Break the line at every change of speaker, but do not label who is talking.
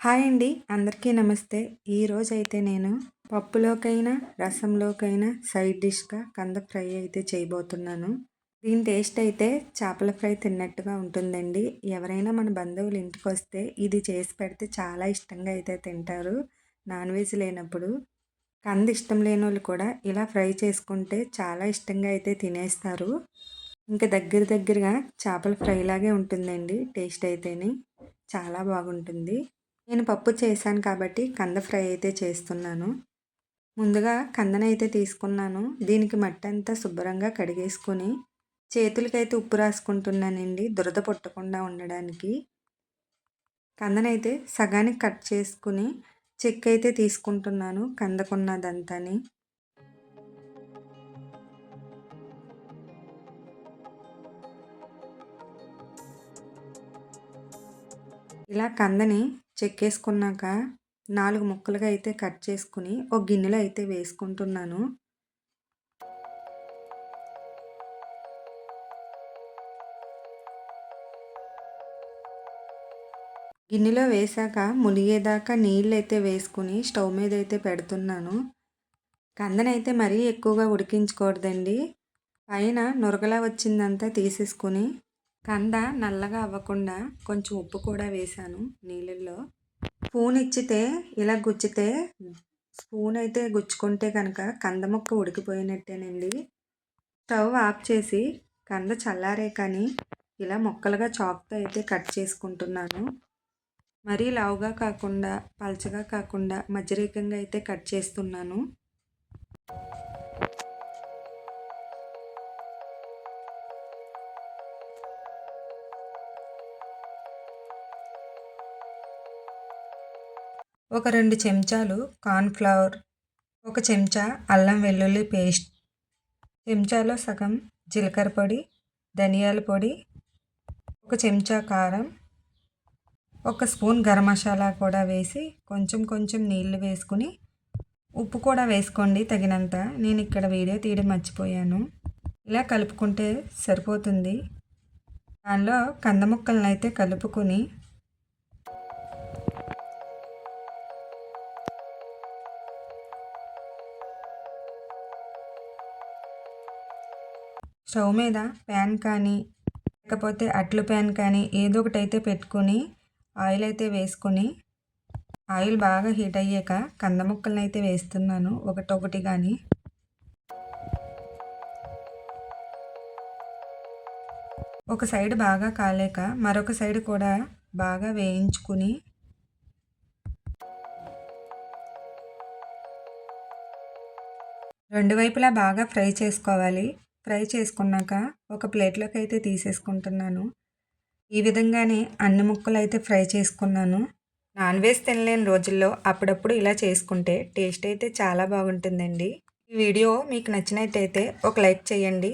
Hi అండి. అందరికీ నమస్తే. ఈరోజు అయితే నేను పప్పులోకైనా రసంలోకైనా సైడ్ డిష్గా కంద ఫ్రై అయితే చేయబోతున్నాను. దీని టేస్ట్ అయితే చేపల ఫ్రై తిన్నట్టుగా ఉంటుందండి. ఎవరైనా మన బంధువులు ఇంటికి వస్తే ఇది చేసి పెడితే చాలా ఇష్టంగా అయితే తింటారు. నాన్ వెజ్ లేనప్పుడు కంద ఇష్టం లేని వాళ్ళు కూడా ఇలా ఫ్రై చేసుకుంటే చాలా ఇష్టంగా అయితే తినేస్తారు. ఇంకా దగ్గర దగ్గరగా చేపల ఫ్రై లాగే ఉంటుందండి టేస్ట్ అయితేనే. చాలా బాగుంటుంది. నేను పప్పు చేశాను కాబట్టి కంద ఫ్రై అయితే చేస్తున్నాను. ముందుగా కందనైతే తీసుకున్నాను. దీనికి మట్టి అంతా శుభ్రంగా కడిగేసుకొని చేతులకైతే ఉప్పు రాసుకుంటున్నానండి. దురద పుట్టకుండా ఉండడానికి. కందనైతే సగానికి కట్ చేసుకుని చెక్ అయితే తీసుకుంటున్నాను కందకున్నదంతాని. ఇలా కందని చెక్కేసుకున్నాక నాలుగు ముక్కలుగా అయితే కట్ చేసుకుని ఒక గిన్నెలో అయితే వేసుకుంటున్నాను. గిన్నెలో వేసాక మునిగేదాకా నీళ్ళు అయితే వేసుకుని స్టవ్ మీద అయితే పెడుతున్నాను. కందనైతే మరీ ఎక్కువగా ఉడికించకూడదండి. పైన నురగలా వచ్చిందంతా తీసేసుకుని కంద నల్లగా అవ్వకుండా కొంచెం ఉప్పు కూడా వేసాను నీళ్ళల్లో. స్పూన్ ఇచ్చితే ఇలా గుచ్చితే స్పూన్ అయితే గుచ్చుకుంటే కనుక కంద ముక్క ఉడికిపోయినట్టేనండి. స్టవ్ ఆఫ్ చేసి కంద చల్లారే కానీ ఇలా ముక్కలుగా చాక్తో అయితే కట్ చేసుకుంటున్నాను. మరీ లావుగా కాకుండా పలచగా కాకుండా మధ్యరేకంగా అయితే కట్ చేస్తున్నాను. ఒక రెండు చెంచాలు కార్న్ఫ్లవర్ ఒక చెంచా అల్లం వెల్లుల్లి పేస్ట్ చెంచాలో సగం జీలకర్ర పొడి ధనియాల పొడి ఒక చెంచా కారం ఒక స్పూన్ గరం మసాలా కూడా వేసి కొంచెం కొంచెం నీళ్ళు వేసుకుని ఉప్పు కూడా వేసుకోండి తగినంత. నేను ఇక్కడ వీడియో తీయడం మర్చిపోయాను. ఇలా కలుపుకుంటే సరిపోతుంది. దానిలో కంద ముక్కలను అయితే కలుపుకొని స్టవ్ మీద ప్యాన్ కానీ లేకపోతే అట్లు ప్యాన్ కానీ ఏదో ఒకటి అయితే పెట్టుకొని ఆయిల్ అయితే వేసుకొని ఆయిల్ బాగా హీట్ అయ్యాక కంద ముక్కలను అయితే వేస్తున్నాను ఒకటొకటి కానీ. ఒక సైడ్ బాగా కాలేక మరొక సైడ్ కూడా బాగా వేయించుకుని రెండు వైపులా బాగా ఫ్రై చేసుకోవాలి. ఫ్రై చేసుకున్నాక ఒక ప్లేట్లోకి అయితే తీసేసుకుంటున్నాను. ఈ విధంగానే అన్ని ముక్కలు అయితే ఫ్రై చేసుకున్నాను. నాన్ వెజ్ తినలేని రోజుల్లో అప్పుడప్పుడు ఇలా చేసుకుంటే టేస్ట్ అయితే చాలా బాగుంటుందండి. ఈ వీడియో మీకు నచ్చినట్టయితే ఒక లైక్ చేయండి.